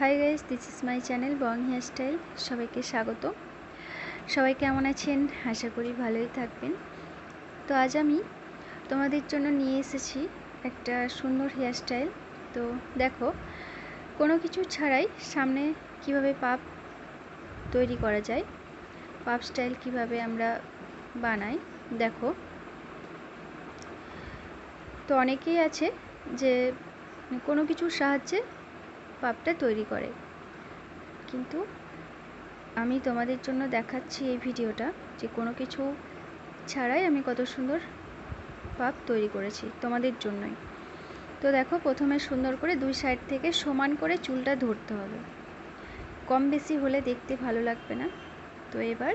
Hi guys this is my channel Bong hair style সবাইকে স্বাগত। সবাই কেমন আছেন? আশা করি ভালোই থাকবেন। তো আজ আমি তোমাদের জন্য নিয়ে এসেছি একটা সুন্দর হেয়ার স্টাইল তো দেখো, কোনো কিছু ছাড়াই সামনে কীভাবে পাপ তৈরি করা যায় পাপ স্টাইল কীভাবে আমরা বানাই, দেখো। তো অনেকেই আছে যে কোনো কিছুর সাহায্যে পাপটা তৈরি করে। কিন্তু আমি তোমাদের জন্য দেখাচ্ছি এই ভিডিওটা যে কোনো কিছু ছাড়াই আমি কত সুন্দর পাপ তৈরি করেছি তোমাদের জন্যই। তো দেখো, প্রথমে সুন্দর করে দুই সাইড থেকে সমান করে চুলটা ধরতে হবে। কম বেশি হলে দেখতে ভালো লাগবে না। তো এবার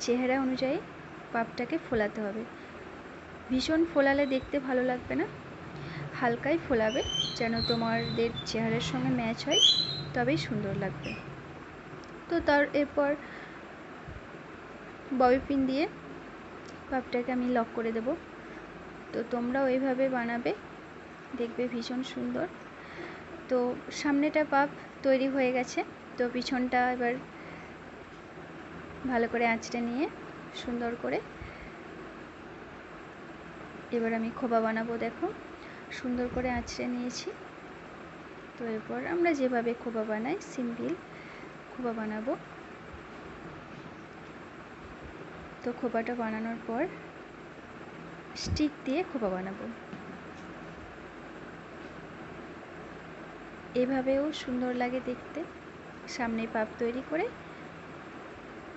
চেহারা অনুযায়ী পাপটাকে ফোলাতে হবে। ভীষণ ফোলালে দেখতে ভালো লাগবে না? হালকাই ফোলাবে যেন তোমাদের চেহারার সঙ্গে ম্যাচ হয়, তবেই সুন্দর লাগবে। তো তার এরপর ববি পিন দিয়ে পাপটাকে আমি লক করে দেব। তো তোমরাও এইভাবে বানাবে, দেখবে ভীষণ সুন্দর। তো সামনেটা পাপ তৈরি হয়ে গেছে, তো পিছনটা এবার ভালো করে আঁচড়ে নিয়ে সুন্দর করে এবার আমি খোবা বানাবো, দেখো। সুন্দর করে আঁচড়ে নিয়েছি। তো এরপর আমরা যেভাবে খোবা বানাই সিম্পল খোবা বানাবো। তো খোপাটা বানানোর পর স্টিক দিয়ে খোপা বানাবো। এভাবেও সুন্দর লাগে দেখতে। সামনে পাপ তৈরি করে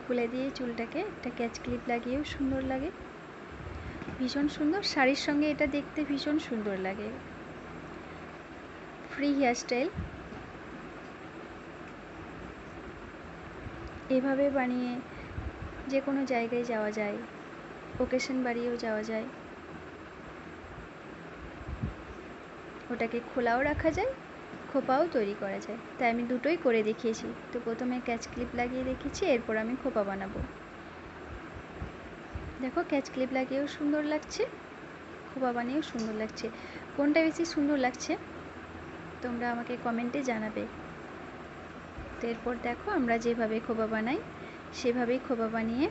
খুলে দিয়ে চুলটাকে একটা ক্যাচ ক্লিপ লাগিয়েও সুন্দর লাগে। ভীষণ সুন্দর। শাড়ির সঙ্গে এটা দেখতে ভীষণ সুন্দর লাগে। ফ্রি হেয়ারস্টাইল এভাবে বানিয়ে যে কোনো জায়গায় যাওয়া যায়। ওকেশন বাড়িয়েও যাওয়া যায়। ওটাকে খোলাও রাখা যায়, খোপাও তৈরি করা যায়। তাই আমি দুটোই করে দেখিয়েছি। তো প্রথমে ক্যাচ ক্লিপ লাগিয়ে রেখেছি এরপর আমি খোপা বানাবো। দেখো ক্যাচ ক্লিপ লাগিয়েও সুন্দর লাগছে খোপা বানিয়েও সুন্দর লাগছে। কোনটা বেশি সুন্দর লাগছে, তোমরা আমাকে কমেন্টে জানাবে। তো এরপর দেখো, আমরা যেভাবে খোপা বানাই, সেভাবেই খোপা বানিয়ে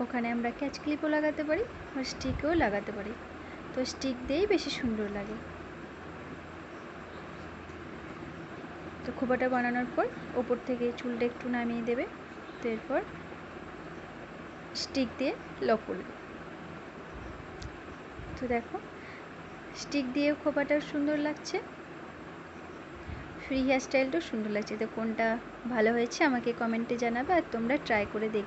ওখানে আমরা ক্যাচ ক্লিপও লাগাতে পারি, আর স্টিকও লাগাতে পারি। তো স্টিক দিয়েই বেশি সুন্দর লাগে। তো খোপাটা বানানোর পর ওপর থেকে চুলটা একটু নামিয়ে দেবে। তো এরপর স্টিক দিয়ে লক করবে তো দেখো স্টিক দিয়ে খোপাটা সুন্দর লাগছে। ফ্রি হেয়ার স্টাইলটাও সুন্দর লাগছে। তো কোনটা ভালো হয়েছে আমাকে কমেন্টে জানাবে আর তোমরা ট্রাই করে দেখ